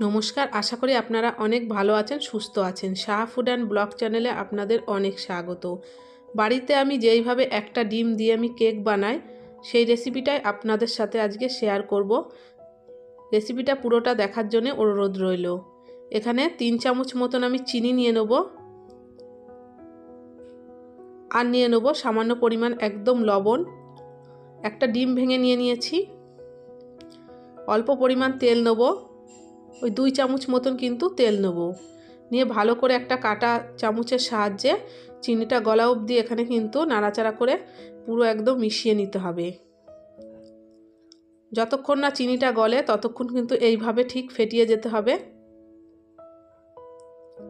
নমস্কার, আশা করি আপনারা অনেক ভালো আছেন, সুস্থ আছেন। শাহ ফুড অ্যান্ড ব্লগ চ্যানেলে আপনাদের অনেক স্বাগত। বাড়িতে আমি যেইভাবে একটা ডিম দিয়ে আমি কেক বানাই, সেই রেসিপিটাই আপনাদের সাথে আজকে শেয়ার করব। রেসিপিটা পুরোটা দেখার জন্য অনুরোধ রইল। এখানে তিন চামচ মতন আমি চিনি নিয়ে নেব। আর নিয়ে নেব সামান্য পরিমাণ একদম লবণ। একটা ডিম ভেঙে নিয়ে নিয়েছি। অল্প পরিমাণ তেল নেব। ওই দুই চামচ মতন কিন্তু তেল নেব। নিয়ে ভালো করে একটা কাটা চামচের সাহায্যে চিনিটা গলা অবধি এখানে কিন্তু নাড়াচাড়া করে পুরো একদম মিশিয়ে নিতে হবে। যতক্ষণ না চিনিটা গলে ততক্ষণ কিন্তু এইভাবে ঠিক ফেটিয়ে যেতে হবে।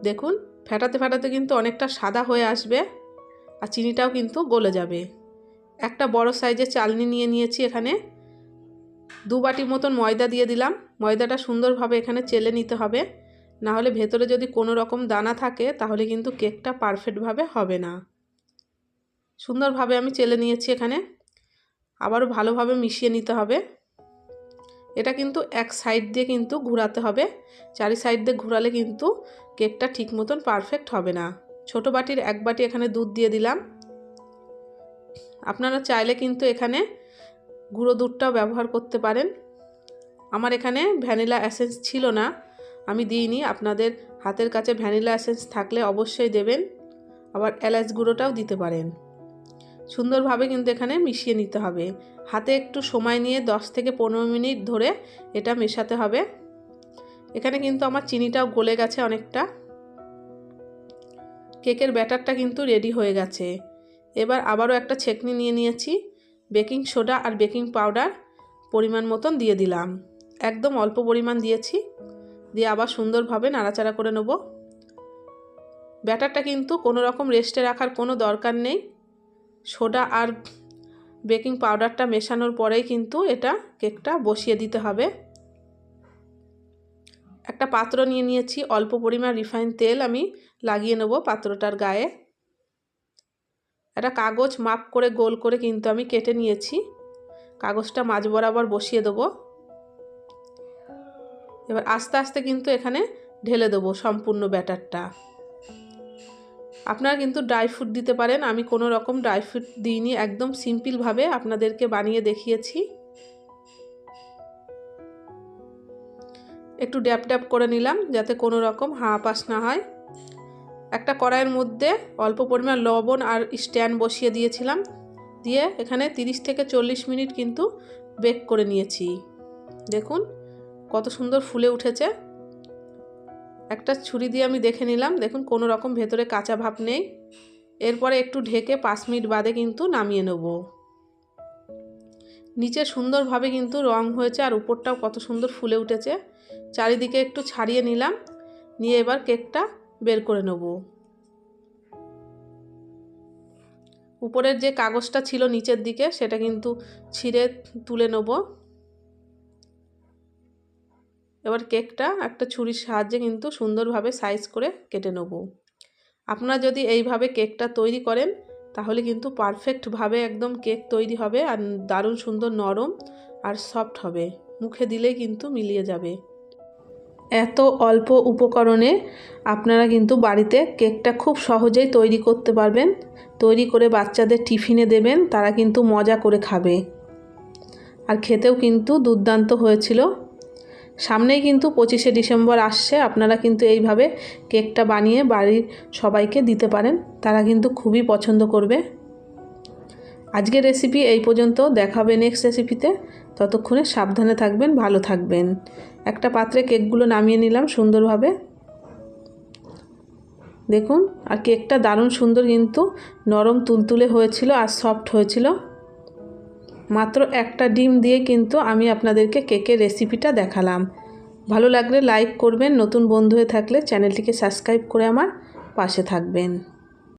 দেখুন, ফেটাতে ফেটাতে কিন্তু অনেকটা সাদা হয়ে আসবে আর চিনিটাও কিন্তু গলে যাবে। একটা বড় সাইজের চালনি নিয়ে নিয়েছি এখানে। দু বাটি মতন ময়দা দিয়ে দিলাম। ময়দাটা সুন্দরভাবে এখানে চেলে নিতে হবে। না হলে ভেতরে যদি কোনো রকম দানা থাকে, তাহলে কিন্তু কেকটা পারফেক্টভাবে হবে না। সুন্দরভাবে আমি চেলে নিয়েছি এখানে। আবারও ভালোভাবে মিশিয়ে নিতে হবে। এটা কিন্তু এক সাইড দিয়ে কিন্তু ঘোরাতে হবে। চারি সাইড দিয়ে ঘোরালে কিন্তু কেকটা ঠিক মতন পারফেক্ট হবে না। ছোট বাটির এক বাটি এখানে দুধ দিয়ে দিলাম। আপনারা চাইলে কিন্তু এখানে গুঁড়ো দুধটাও ব্যবহার করতে পারেন। আমার এখানে ভ্যানিলা অ্যাসেন্স ছিল না। আমি দিইনি। আপনাদের হাতের কাছে ভ্যানিলা অ্যাসেন্স থাকলে অবশ্যই দেবেন। আবার এলাচ গুঁড়োটাও দিতে পারেন। সুন্দরভাবে কিন্তু এখানে মিশিয়ে নিতে হবে। হাতে একটু সময় নিয়ে 10 থেকে পনেরো মিনিট ধরে এটা মেশাতে হবে। এখানে কিন্তু আমার চিনিটাও গলে গেছে অনেকটা। কেকের ব্যাটারটা কিন্তু রেডি হয়ে গেছে। এবার আবারও একটা ছেকনি নিয়ে নিয়েছি। বেকিং সোডা আর বেকিং পাউডার পরিমাণ মতন দিয়ে দিলাম। একদম অল্প পরিমাণ দিয়েছি। দিয়ে আবার সুন্দরভাবে নাড়াচাড়া করে নেব। ব্যাটারটা কিন্তু কোনো রকম রেস্টে রাখার কোনো দরকার নেই। সোডা আর বেকিং পাউডারটা মেশানোর পরেই কিন্তু এটা কেকটা বসিয়ে দিতে হবে। একটা পাত্র নিয়ে নিয়েছি। অল্প পরিমাণ রিফাইন তেল আমি লাগিয়ে নেব পাত্রটার গায়ে। একটা কাগজ মাপ করে গোল করে কিন্তু আমি কেটে নিয়েছি। কাগজটা মাঝ বরাবর বসিয়ে দেবো। এবার আস্তে আস্তে কিন্তু এখানে ঢেলে দেবো সম্পূর্ণ ব্যাটারটা। আপনারা কিন্তু ড্রাই ফ্রুট দিতে পারেন। আমি কোনো রকম ড্রাই ফ্রুট দিইনি, একদম সিম্পলভাবে আপনাদেরকে বানিয়ে দেখিয়েছি। একটু ড্যাপ ড্যাপ করে নিলাম যাতে কোনো রকম হাঁ পাস না হয়। একটা কড়াইয়ের মধ্যে অল্প পরিমাণ লবণ আর স্ট্যান্ড বসিয়ে দিয়েছিলাম। দিয়ে এখানে 30 থেকে চল্লিশ মিনিট কিন্তু বেক করে নিয়েছি। দেখুন কত সুন্দর ফুলে উঠেছে। একটা ছুরি দিয়ে আমি দেখে নিলাম। দেখুন কোনো রকম ভেতরে কাঁচা ভাব নেই। এরপরে একটু ঢেকে পাঁচ মিনিট বাদে কিন্তু নামিয়ে নেব। নিচে সুন্দরভাবে কিন্তু রং হয়েছে আর উপরটাও কত সুন্দর ফুলে উঠেছে। চারিদিকে একটু ছাড়িয়ে নিলাম। নিয়ে এবার কেকটা বের করে নেব। উপরের যে কাগজটা ছিল নিচের দিকে, সেটা কিন্তু ছিঁড়ে তুলে নেব। এবার কেকটা একটা ছুরির সাহায্যে কিন্তু সুন্দরভাবে সাইজ করে কেটে নেব। আপনারা যদি এইভাবে কেকটা তৈরি করেন, তাহলে কিন্তু পারফেক্টভাবে একদম কেক তৈরি হবে আর দারুণ সুন্দর নরম আর সফট হবে। মুখে দিলেই কিন্তু মিলিয়ে যাবে। এত অল্প উপকরণে আপনারা কিন্তু বাড়িতে কেকটা খুব সহজেই তৈরি করতে পারবেন। তৈরি করে বাচ্চাদের টিফিনে দেবেন, তারা কিন্তু মজা করে খাবে। আর খেতেও কিন্তু দুর্দান্ত হয়েছিল। সামনেই কিন্তু পঁচিশে ডিসেম্বর আসছে, আপনারা কিন্তু এইভাবে কেকটা বানিয়ে বাড়ির সবাইকে দিতে পারেন। তারা কিন্তু খুবই পছন্দ করবে। আজকের রেসিপি এই পর্যন্ত। দেখাবে নেক্সট রেসিপিতে ততক্ষণে সাবধানে থাকবেন, ভালো থাকবেন। একটা পাত্রে কেকগুলো নামিয়ে নিলাম সুন্দরভাবে। দেখুন, আর কেকটা দারুণ সুন্দর কিন্তু নরম তুলতুলে হয়েছিল আর সফট হয়েছিল। মাত্র একটা ডিম দিয়ে কিন্তু আমি আপনাদেরকে কেকের রেসিপিটা দেখালাম। ভালো লাগলে লাইক করবেন। নতুন বন্ধু হয়ে থাকলে চ্যানেলটিকে সাবস্ক্রাইব করে আমার পাশে থাকবেন।